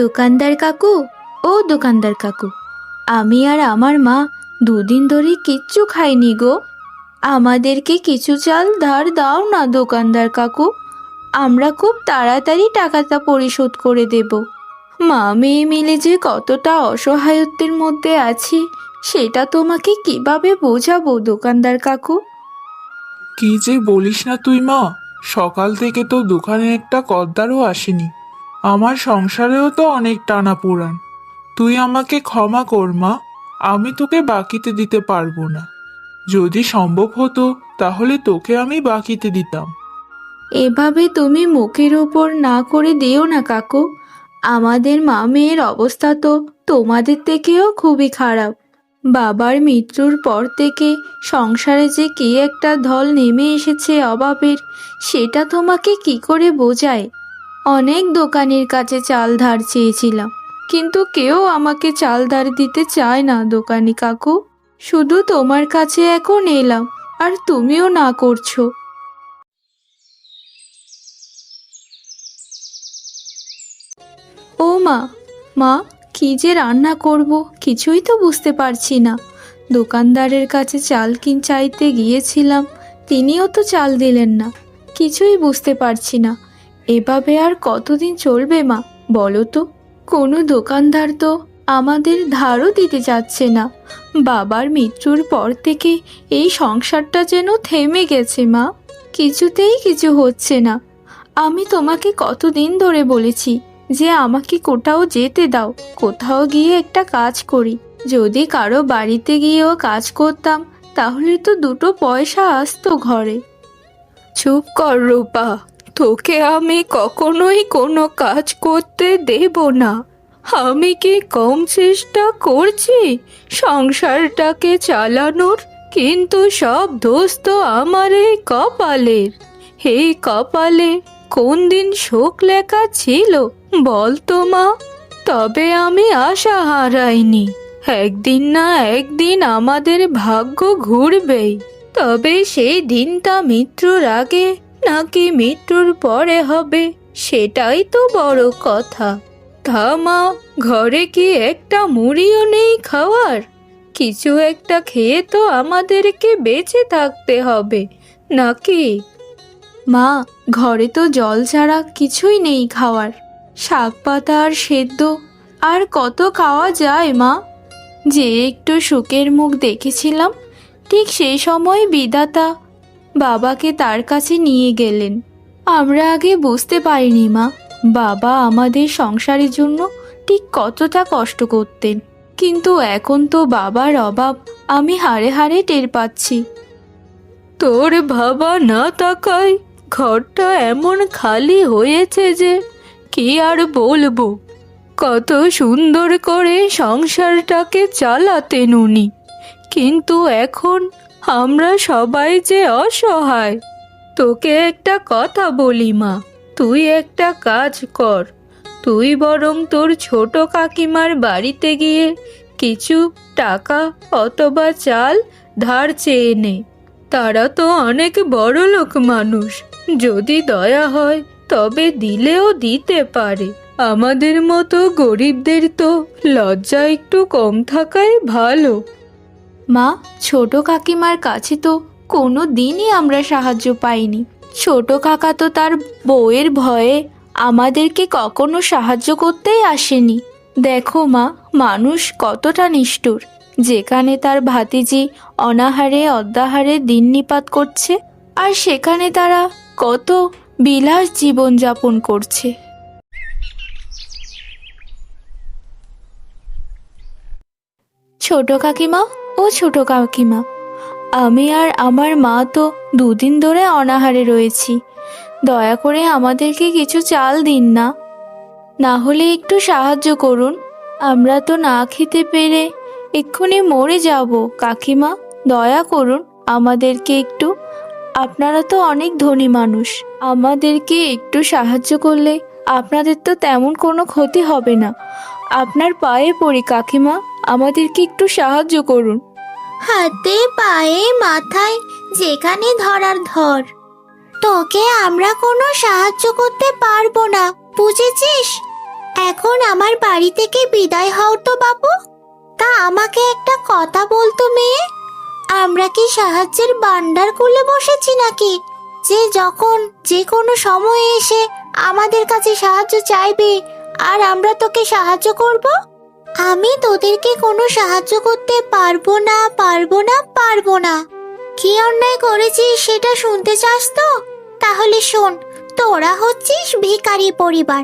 দোকানদার কাকু ও দোকানদার কাকু, আমি আর আমার মা দুদিন ধরে কিচ্ছু খাইনি গো। আমাদেরকে কিছু চাল ধার দাও না দোকানদার কাকু, আমরা খুব তাড়াতাড়ি টাকাটা পরিশোধ করে দেব। মা মেয়ে মিলে যে কতটা অসহায়ত্বের মধ্যে আছি, সেটা তোমাকে কীভাবে বোঝাবো দোকানদার কাকু? কি যে বলিস না তুই মা, সকাল থেকে তো দোকানে একটা কদ্দারও আসেনি। আমার সংসারেও তো অনেক টানা পুরান তুই আমাকে ক্ষমা কর, মা। আমি তোকে বাকিতে দিতে পারব না। যদি সম্ভব হতো, তাহলে তোকে আমি বাকিতে দিতাম। এভাবে তুমি মুখের ওপর না করে দিও না, কাকু। আমাদের মা মেয়ের অবস্থা তো তোমাদের থেকেও খুবই খারাপ। বাবার মৃত্যুর পর থেকে সংসারে যে কি একটা ধল নেমে এসেছে অভাবের, সেটা তোমাকে কি করে বোঝায়? অনেক দোকানের কাছে চাল ধার চেয়েছিলাম। কিন্তু কেউ আমাকে চাল ধার দিতে চায় না, দোকানি কাকু। শুধু তোমার কাছে এখন এলাম, আর তুমিও না করছ। ও মা মা, কি যে রান্না করব কিছুই তো বুঝতে পারছি না। দোকানদারের কাছে চাল কিন চাইতে গিয়েছিলাম, তিনিও তো চাল দিলেন না, কিছুই বুঝতে পারছি না। এভাবে আর কতদিন চলবে মা? বলো তো, কোনো দোকানদার তো আমাদের ধারও দিতে যাচ্ছে না। বাবার মৃত্যুর পর থেকে এই সংসারটা যেন থেমে গেছে মা। কিছুতেই কিছু হচ্ছে না। আমি তোমাকে কতদিন ধরে বলেছি যে আমাকে কোথাও যেতে দাও, কোথাও গিয়ে একটা কাজ করি। যদি কারও বাড়িতে গিয়েও কাজ করতাম, তাহলে তো দুটো পয়সা আসতো ঘরে। চুপ কর রূপা। তোকে আমি কখনোই কোনো কাজ করতে দেব না। আমি কি কম চেষ্টা করছি? সংসারটাকে চালানোর কিন্তু সব দোষ তো আমার এই কপালের। এই কপালে কোন দিন শোক লেখা ছিল বল তো মা, তবে আমি আশা হারাইনি। একদিন না একদিন আমাদের ভাগ্য ঘুরবেই, তবে সেই দিনটা মৃত্যুর আগে নাকি মৃত্যুর পরে হবে? সেটাই তো বড় কথা। তা মা, ঘরে কি একটা মুড়িও নেই খাওয়ার? কিছু একটা খেয়ে তো আমাদেরকে বেঁচে থাকতে হবে, নাকি? মা, ঘরে তো জল ছাড়া কিছুই নেই খাওয়ার। শাক পাতা আর সেদ্ধ, আর কত খাওয়া যায় মা? যে একটু সুখের মুখ দেখেছিলাম, ঠিক সেই সময় বিধাতা বাবাকে তার কাছে নিয়ে গেলেন। আমরা আগে বুঝতে পারিনি, মা। বাবা আমাদের সংসারের জন্য ঠিক কতটা কষ্ট করতেন। কিন্তু এখন তো বাবার অভাব, আমি হাড়ে হাড়ে টের পাচ্ছি। তোর বাবা না তাকায়, ঘরটা এমন খালি হয়েছে যে কি আর বলব। কত সুন্দর করে সংসারটাকে চালাতেন উনি। কিন্তু এখন আমরা সবাই যে অসহায়, তোকে একটা কথা বলি মা, তুই একটা কাজ কর। তুই বরং তোর ছোট কাকিমার বাড়িতে গিয়ে কিছু টাকা অথবা চাল ধার চেয়ে নে। তারা তো অনেক বড় লোক মানুষ, যদি দয়া হয় তবে দিলেও দিতে পারে। আমাদের মতো গরিবদের তো লজ্জা একটু কম থাকাই ভালো। মা, ছোট কাকিমার কাছে তো কোনো দিনই আমরা সাহায্য পাইনি। ছোট কাকা তো তার বউয়ের ভয়ে আমাদেরকে কখনো সাহায্য করতেই আসেনি। দেখো মা, মানুষ কতটা নিষ্ঠুর। যেখানে তার ভাতিজি অনাহারে অদ্যাহারে দিন নিপাত করছে, আর সেখানে তারা কত বিলাস জীবনযাপন করছে। ছোট কাকিমা ও ছোট কাকিমা, আমি আর আমার মা তো দুদিন ধরে অনাহারে রয়েছি। দয়া করে আমাদেরকে কিছু চাল দিন না। না হলে একটু সাহায্য করুন। আমরা তো না খেতে পেরে এক্ষুনি মরে যাব। কাকিমা, দয়া করুন আমাদেরকে একটু। আপনারা তো অনেক ধনী মানুষ। আমাদেরকে একটু সাহায্য করলে আপনাদের তো তেমন কোনো ক্ষতি হবে না। আপনার পায়ে পড়ি, কাকিমা। আমাদেরকে একটু সাহায্য করুন। হাতে পায়ে, মাথায়, যেখানে ধরার ধর। তোকে আমরা কোনো সাহায্য করতে পারব না, বুঝেছিস? এখন আমার বাড়ি থেকে বিদায় হও তো বাবু। তা আমাকে একটা কথা বলতো মেয়ে, আমরা কি সাহায্যের বান্ডার খুলে বসেছি নাকি? যে যখন যে কোনো সময়ে এসে আমাদের কাছে সাহায্য চাইবে, আর আমরা তোকে সাহায্য করব? আমি তোদেরকে কোনো সাহায্য করতে পারব না পারব না পারব না। কি অন্যায় করেছিস সেটা শুনতে চাস তো? তাহলে শোন, তোরা হচ্ছিস ভিখারি পরিবার,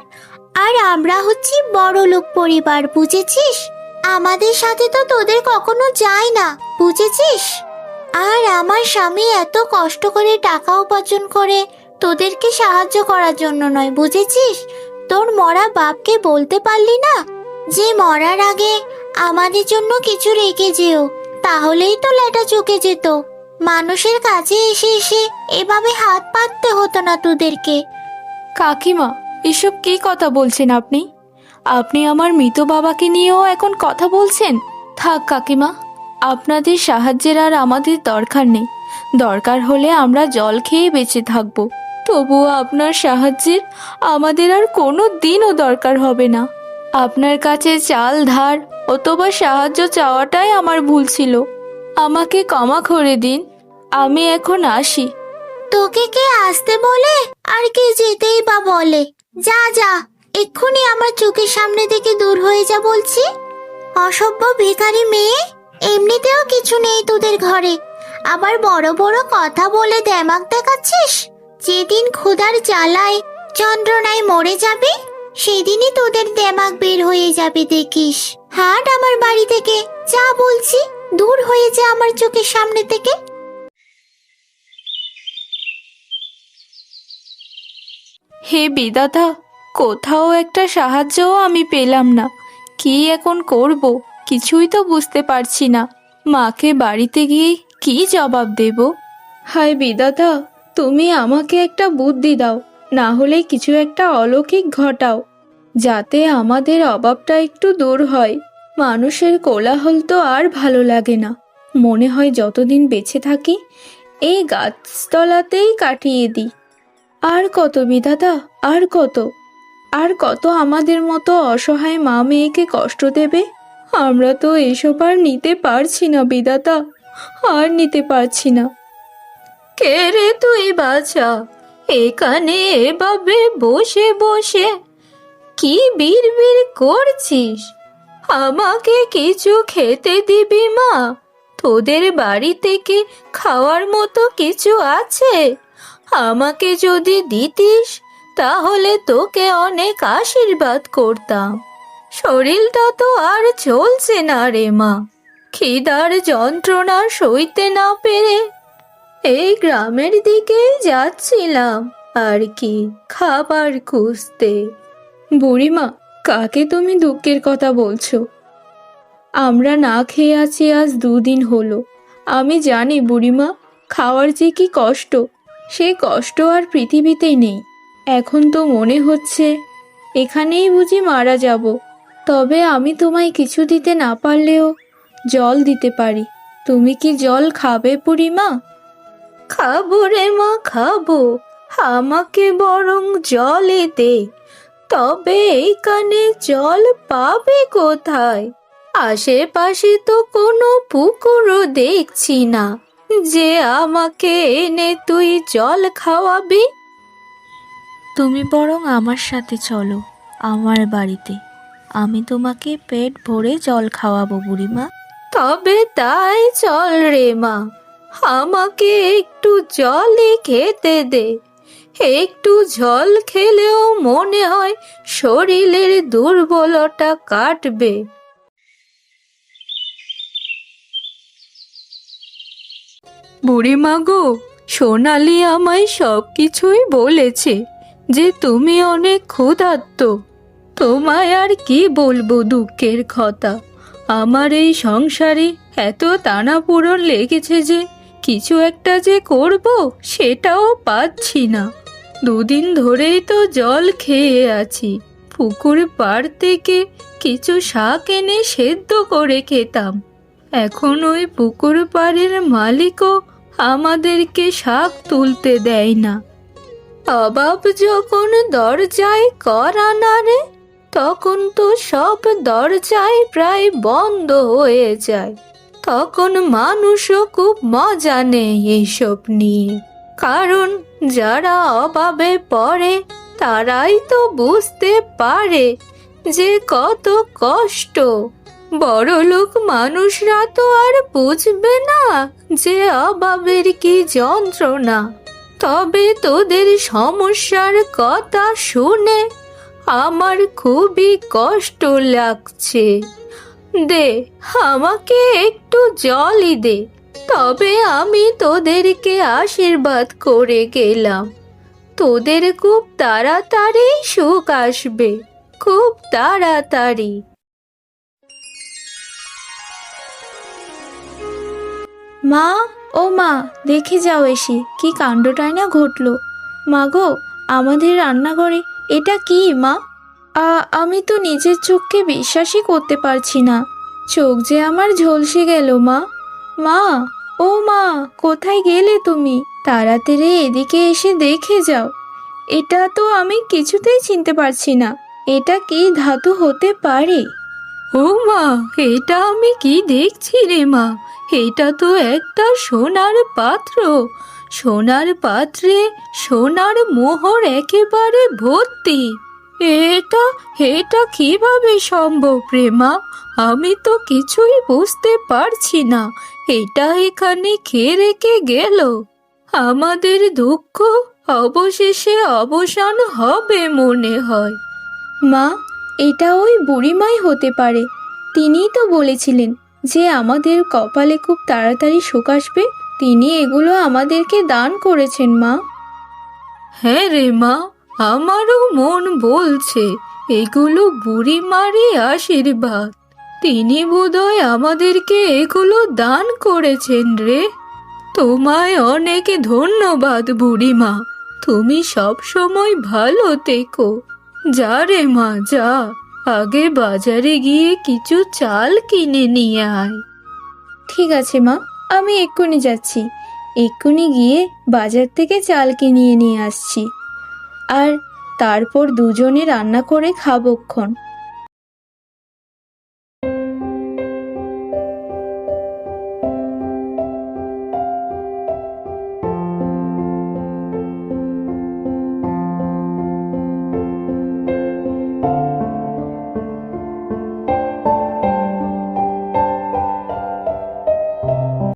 আর আমরা হচ্ছি বড় লোক পরিবার, বুঝেছিস? আমাদের সাথে তো তোদের কখনো যায় না, বুঝেছিস? আর আমার স্বামী এত কষ্ট করে টাকা উপার্জন করে তোদেরকে সাহায্য করার জন্য নয়, বুঝেছিস? তোর মরা বাপকে বলতে পারলি না? যে মরার আগে আমাদের জন্য কিছু রেখে যেও, তাহলেই তো লেটা চুকে যেত। মানুষের কাছে এসে এসে এভাবে হাত পাততে হতো না তোদেরকে। কাকিমা, এসব কি কথা বলছেন আপনি? আপনি আমার মৃত বাবাকে নিয়েও এখন কথা বলছেন? থাক কাকিমা, আপনাদের সাহায্যের আর আমাদের দরকার নেই। দরকার হলে আমরা জল খেয়ে বেঁচে থাকব। তবুও আপনার সাহায্যের আমাদের আর কোনো দিনও দরকার হবে না। আপনার কাছে চাল, ধার অথবা সাহায্য চাওয়াটাই আমার ভুল ছিল। আমাকে ক্ষমা করে দিন, আমি এখন আসি। তোকে কে আসতে বলে? আর কে যেতেই বা বলে? যা যা, এক্ষুনি আমার চোখের সামনে থেকে দূর হয়ে যা বলছি। অসভ্য, ভিখারি মেয়ে, এমনিতেও কিছু নেই তোদের ঘরে। আবার বড় বড় কথা বলে দেমাক দেখাচ্ছিস? যেদিন ক্ষুধার জ্বালায় যন্ত্রণায় মরে যাবে সেদিনই তোদের দেমাক বের হয়ে যাবে দেখিস। হাট আমার বাড়ি থেকে যা বলছি দূর হয়ে যা আমার চোখের সামনে থেকে। হে বিদাতা কোথাও একটা সাহায্যও আমি পেলাম না। কি এখন করব কিছুই তো বুঝতে পারছি না। মাকে বাড়িতে গিয়ে কি জবাব দেব? হায় বিদাতা তুমি আমাকে একটা বুদ্ধি দাও। না হলে কিছু একটা অলৌকিক ঘটাও, যাতে আমাদের অভাবটা একটু দূর হয়। মানুষের কোলাহল তো আর ভালো লাগে না। মনে হয় যতদিন বেঁচে থাকি, এই গাছতলাতেই কাটিয়ে দিই। আর কত বিধাতা, আর কত? আর কত আমাদের মতো অসহায় মা মেয়েকে কষ্ট দেবে? আমরা তো এসব আর নিতে পারছি না বিধাতা, আর নিতে পারছি না। কে রে তুই বাছা? এখানে এভাবে বসে বসে কি বিড়বিড় করছিস? আমাকে কিছু খেতে দিবি মা? তোদের বাড়ি থেকে খাওয়ার মতো কিছু আছে? আমাকে যদি দিতিস, তাহলে তোকে অনেক আশীর্বাদ করতাম। শরীরটা তো আর চলছে না রে মা। খিদার যন্ত্রণা সইতে না পেরে এই গ্রামের দিকেই যাচ্ছিলাম। আর কি খাবার খুঁজতে? বুড়িমা, কাকে তুমি দুঃখের কথা বলছো? আমরা না খেয়ে আছি আজ দুদিন হলো। আমি জানি বুড়িমা, খাওয়ার যে কি কষ্ট, সে কষ্ট আর পৃথিবীতেই নেই। এখন তো মনে হচ্ছে, এখানেই বুঝি মারা যাব। তবে আমি তোমায় কিছু দিতে না পারলেও জল দিতে পারি। তুমি কি জল খাবে বুড়িমা? খাব রে মা খাব আমাকে বরং জলে দে। তবে এইখানে জল পাবে কোথায়? আশেপাশে তো কোনো পুকুরও দেখছি না। যে আমাকে এনে তুই জল খাওয়াবি? তুমি বরং আমার সাথে চলো আমার বাড়িতে। আমি তোমাকে পেট ভরে জল খাওয়াবো বুড়িমা। তবে তাই চল রে মা। আমাকে একটু জলই খেতে দে। একটু জল খেলেও মনে হয় শরীরের দুর্বলতা কাটবে। বুড়িমা গো, সোনালি আমায় সব কিছুই বলেছে যে তুমি অনেক ক্ষুধার্ত। তোমায় আর কি বলব দুঃখের কথা? আমার এই সংসারে এত টানাপোড়ন লেগেছে যে কিছু একটা যে করব সেটাও পাচ্ছি না। দুদিন ধরেই তো জল খেয়ে আছি। পুকুর পাড় থেকে কিছু শাক এনে সেদ্ধ করে খেতাম। এখন ওই পুকুর পাড়ের মালিকও আমাদেরকে শাক তুলতে দেয় না। অভাব যখন দরজায় করা নাড়ে তখন তো সব দরজায় প্রায় বন্ধ হয়ে যায়। তখন মানুষও খুব মজা নেয় এইসব নিয়ে। কারণ যারা অভাবে পড়ে, তারাই তো বুঝতে পারে যে কত কষ্ট। বড়লোক মানুষরা তো আর বুঝবে না যে অভাবের কি যন্ত্রণা। তবে তোদের সমস্যার কথা শুনে আমার খুবই কষ্ট লাগছে। দে, আমাকে একটু জলই দে। তবে আমি তোদেরকে আশীর্বাদ করে গেলাম। তোদের খুব তাড়াতাড়ি সুখ আসবে, খুব তাড়াতাড়ি। মা, ও মা, দেখে যাও এসে, কি কাণ্ডটাই না ঘটলো। মা গো, আমাদের রান্নাঘরে এটা কি মা? আমি তো নিজের চোখকে বিশ্বাসই করতে পারছি না। চোখ যে আমার ঝলসে গেল, মা। মা, ও মা, কোথায় গেলে তুমি? তাড়াতাড়ি এদিকে এসে দেখে যাও। এটা তো আমি কিছুতেই চিনতে পারছি না। এটা কি ধাতু হতে পারে? ও মা, এটা আমি কি দেখছি রে মা? এটা তো একটা সোনার পাত্র। সোনার পাত্রে সোনার মোহর একেবারে ভর্তি। এটা এটা কীভাবে সম্ভব প্রেমা আমি তো কিছুই বুঝতে পারছি না। এটা এখানে খেয়ে রেখে গেল? আমাদের দুঃখ অবশেষে অবসান হবে মনে হয়। মা এটা ওই বুড়িমাই হতে পারে। তিনিই তো বলেছিলেন যে আমাদের কপালে খুব তাড়াতাড়ি সুখ আসবে। তিনি এগুলো আমাদেরকে দান করেছেন মা। হ্যাঁ রে মা আমারও মন বলছে, এগুলো বুড়িমারই আশীর্বাদ। তিনি বোধহয় আমাদেরকে এগুলো দান করেছেন রে। তোমায় অনেক ধন্যবাদ বুড়িমা তুমি সব সময় ভালো থেকো। যা রে মা, যা। আগে বাজারে গিয়ে কিছু চাল কিনে নিয়ে আয়। ঠিক আছে মা, আমি এক্ষুনি যাচ্ছি। এক্ষুনি গিয়ে বাজার থেকে চাল কিনিয়ে নিয়ে আসছি। আর তারপর দুজনে রান্না করে খাবক্ষণ।